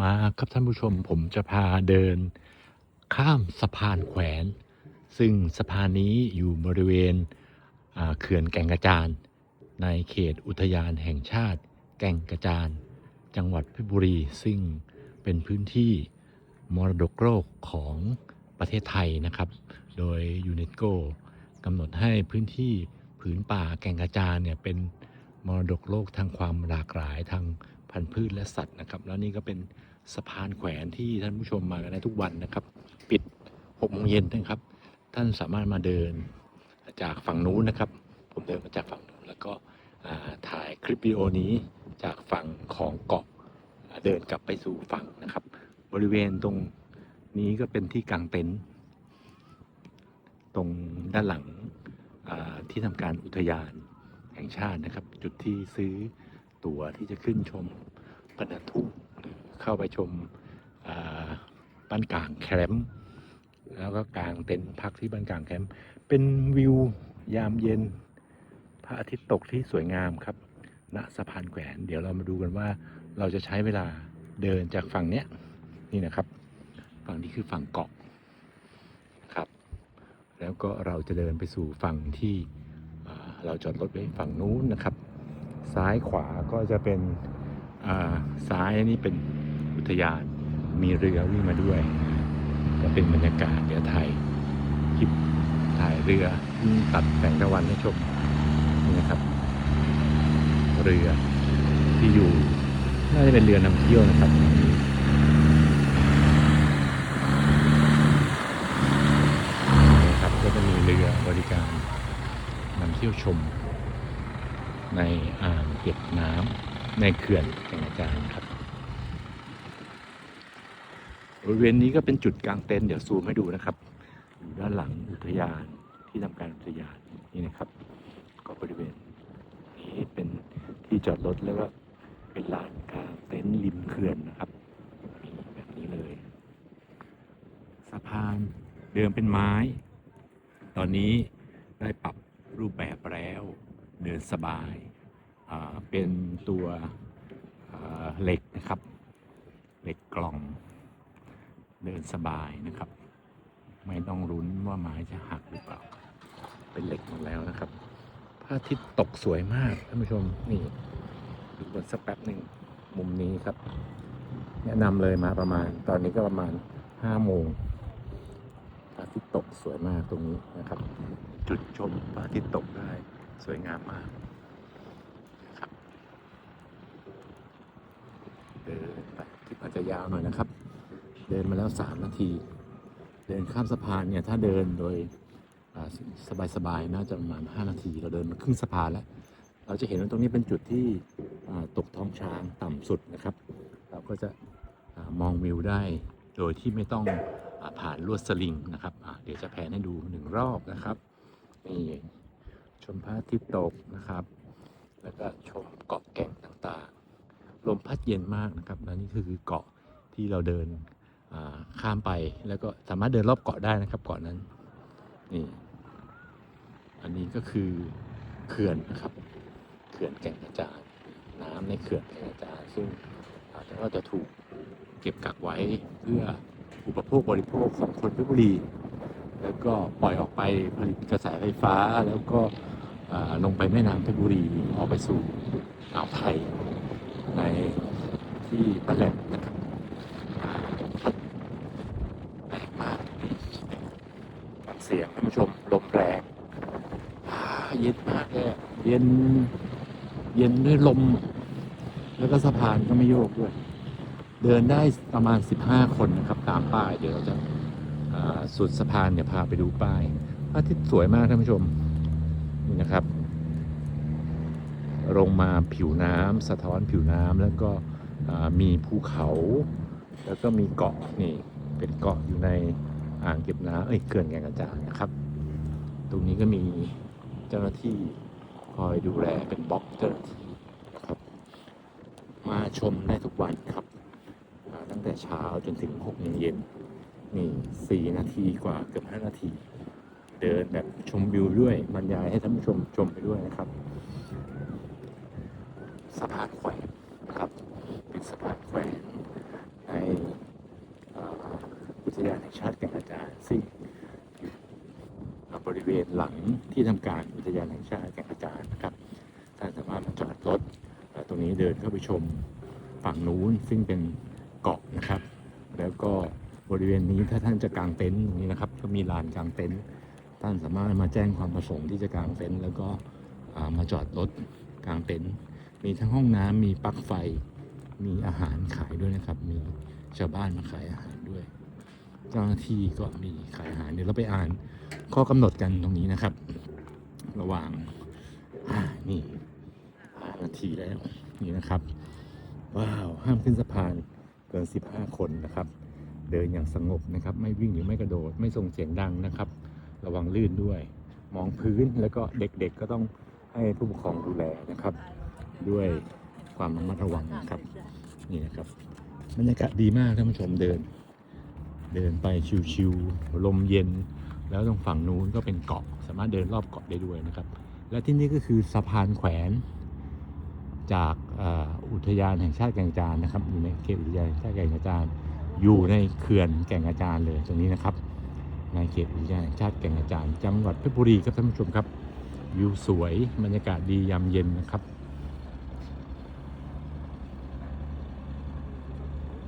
มาครับท่านผู้ชมผมจะพาเดิน ข้ามสะพานแขวน ซึ่งสะพานนี้อยู่บริเวณเขื่อนแก่งกระจาน ในเขตอุทยานแห่งชาติ แก่งกระจาน จังหวัดเพชรบุรี ซึ่งเป็นพื้นที่มรดกโลกของประเทศไทยนะครับ โดยยูเนสโกกำหนดให้พื้นที่ผืนป่าแก่งกระจานเนี่ยเป็นมรดกโลกทางความหลากหลายทาง พันธุ์พืชและสัตว์นะครับ แล้วนี่ก็เป็นสะพานแขวนที่ท่านผู้ชมมากันได้ทุกวันนะครับ ปิด6โมงเย็นนะครับ ท่านสามารถมาเดินจากฝั่งนู้นนะครับ ผมเดินมาจากฝั่งนู้นแล้วก็ถ่ายคลิปวิดีโอนี้จากฝั่งของเกาะเดินกลับไปสู่ฝั่งนะครับ บริเวณตรงนี้ก็เป็นที่กางเต็นท์ตรงด้านหลังที่ทำการอุทยานแห่งชาตินะครับ จุดที่ซื้อตั๋วที่จะขึ้นชม พระนทุ่งหรือเข้าไปชมบ้านกลางแคมป์แล้วก็กางเต็นท์พักที่บ้านกลางแคมป์เป็นวิวยามเย็น พระอาทิตย์ตกที่สวยงามครับณสะพานแขวนเดี๋ยวเรามาดูกันว่าเราจะใช้เวลาเดินจากฝั่งเนี้ยนี่นะครับ ฝั่งนี้คือฝั่งเกาะครับ แล้วก็เราจะเดินไปสู่ฝั่งที่เราจอดรถไว้ฝั่งนู้นนะครับ ซ้ายขวาก็จะเป็น ซ้ายนี่เป็นอุทยานมีเรือวิ่งมาด้วยก็เป็นบรรยากาศเดี๋ยวถ่ายคลิปถ่ายเรือวิ่งตัดแสงตะวันให้ชมนี่นะครับ เรือที่อยู่น่าจะเป็นเรือนำเที่ยวนะครับนี่ครับก็จะมีเรือบริการนำเที่ยวชม ในอ่างเก็บน้ำ ในเขื่อนแก่งกระจานครับบริเวณนี้ก็เป็นจุดกลางเต็นท์เดี๋ยวซูมให้ดูนะครับอยู่ด้านหลังอุทยานที่ทำการอุทยานนี่นะครับ ก็บริเวณนี้เป็นที่จอดรถแล้วก็เป็นลานกลางเต็นท์ริมเขื่อนนะครับมีแบบนี้เลยสะพานเดิมเป็นไม้ ตอนนี้ได้ปรับรูปแบบแล้ว เดินสบาย เป็นตัวเหล็กนะครับ เหล็กกล่องเดินสบายนะครับ ไม่ต้องรุ้นว่าไม้จะหักหรือเปล่า เป็นเหล็กหมดแล้วนะครับพระอาทิตย์ตกสวยมากท่านผู้ชมนี่ดูกันสักแป๊บหนึ่งมุมนี้ครับ แนะนำเลยมาประมาณ ตอนนี้ก็ประมาณห้าโมงพระอาทิตย์ตกสวยมากตรงนี้นะครับ จุดชมพระอาทิตย์ตกได้สวยงามมากนะครับเดินไป คลิปอาจจะยาวหน่อยนะครับ เดินมาแล้วสามนาที เดินข้ามสะพานเนี่ยถ้าเดินโดยสบายๆน่าจะประมาณ 5 นาที เราเดินมาครึ่งสะพานแล้ว เราจะเห็นว่าตรงนี้เป็นจุดที่ตกท้องช้างต่ำสุดนะครับ เราก็จะมองวิวได้โดยที่ไม่ต้องอผ่านลวดสลิงนะครับเดี๋ยวจะแผนให้ดูหนึ่งรอบนะครับนี่ชมพระอาทิตย์ตกนะครับ แล้วก็ชมเกาะแก่ง ลมพัดเย็นมากนะครับและนี่คือเกาะที่เราเดินข้ามไปแล้วก็สามารถเดินรอบเกาะได้นะครับเกาะนั้นนี่อันนี้ก็คือเขื่อนนะครับเขื่อนแก่งกระจานน้ำในเขื่อนแก่งกระจานซึ่งอาจะก็จะถูกเก็บกักไว้เพื่ออุปโภคบริโภคของคนเพชรบุรี แล้วก็ปล่อยออกไปผลิตกระแสไฟฟ้าแล้วก็ลงไปแม่น้ำเพชรบุรีออกไปสู่อ่าวไทย ในที่ปะแหลมนะครับแรงมาเสียงท่านผู้ชมลมแรงเย็นมากเลยเย็น เย็นด้วยลม แล้วก็สะพานก็ไม่โยกด้วย เดินได้ประมาณ 15 คนนะครับ ตามป้าย เดี๋ยวเราจะสุดสะพานเนี่ยพาไปดูป้ายพระอาทิตย์สวยมากท่านผู้ชมนี่นะครับ ลงมาผิวน้ำสะท้อนผิวน้ำแล้วก็มีภูเขา แล้วก็มีเกาะนี่เป็นเกาะอยู่ในอ่างเก็บน้ำเอ้ยเขื่อนแก่งกระจานนะครับ ตรงนี้ก็มีเจ้าหน้าที่คอยดูแลเป็นบล็อกเจ้าหน้าที่ครับ มาชมได้ทุกวันครับ ตั้งแต่เช้าจนถึงหกโมงเย็นนี่สี่นาทีกว่าเกือบห้านาที เดินแบบชมวิวด้วยบรรยายให้ท่านผู้ชมชมไปด้วยนะครับ สะพานแขวนนะครับ เป็นสะพานแขวนในอุทยานแห่งชาติแก่งกระจานซึ่งบริเวณหลังที่ทำการอุทยานแห่งชาติแก่งกระจานนะครับท่านสามารถมาจอดรถตรงนี้เดินเข้าไปชมฝั่งนู้นซึ่งเป็นเกาะนะครับ แล้วก็บริเวณนี้ถ้าท่านจะกางเต็นท์ตรงนี้นะครับ ก็มีลานกางเต็นท์ท่านสามารถมาแจ้งความประสงค์ที่จะกางเต็นท์แล้วก็มาจอดรถกางเต็นท์ มีทั้งห้องน้ำมีปลั๊กไฟ มีอาหารขายด้วยนะครับ มีชาวบ้านมาขายอาหารด้วย เจ้าหน้าที่ก็มีขายอาหารเดี๋ยวเราไปอ่านข้อกำหนดกันตรงนี้นะครับ ระหว่างอ่านี่ห้านาทีแล้วนี่นะครับ ว้าว ห้ามขึ้นสะพานเกิน 15 คนนะครับ เดินอย่างสงบนะครับ ไม่วิ่งหรือไม่กระโดด ไม่ส่งเสียงดังนะครับ ระวังลื่นด้วย มองพื้นแล้วก็เด็กๆก็ต้องให้ผู้ปกครองดูแลนะครับ ด้วยความระมัดระวังนะครับ นี่นะครับบรรยากาศดีมากท่านผู้ชมเดิน เดินไปชิวๆลมเย็น แล้วตรงฝั่งนู้นก็เป็นเกาะ สามารถเดินรอบเกาะได้ด้วยนะครับ และที่นี่ก็คือสะพานแขวน จากอ,อุทยานแห่งชาติแก่งจานนะครับอยู่ในเขตอุทยานแห่งชาติแก่งจานอยู่ในเขื่อนแก่งกระจานเลยตรงนี้นะครับในเขตอุทยานแห่งชาติแก่งกระจานจังหวัดเพชรบุรีครับท่านผู้ชมครับวิวสวยบรรยากาศดียามเย็นนะครับ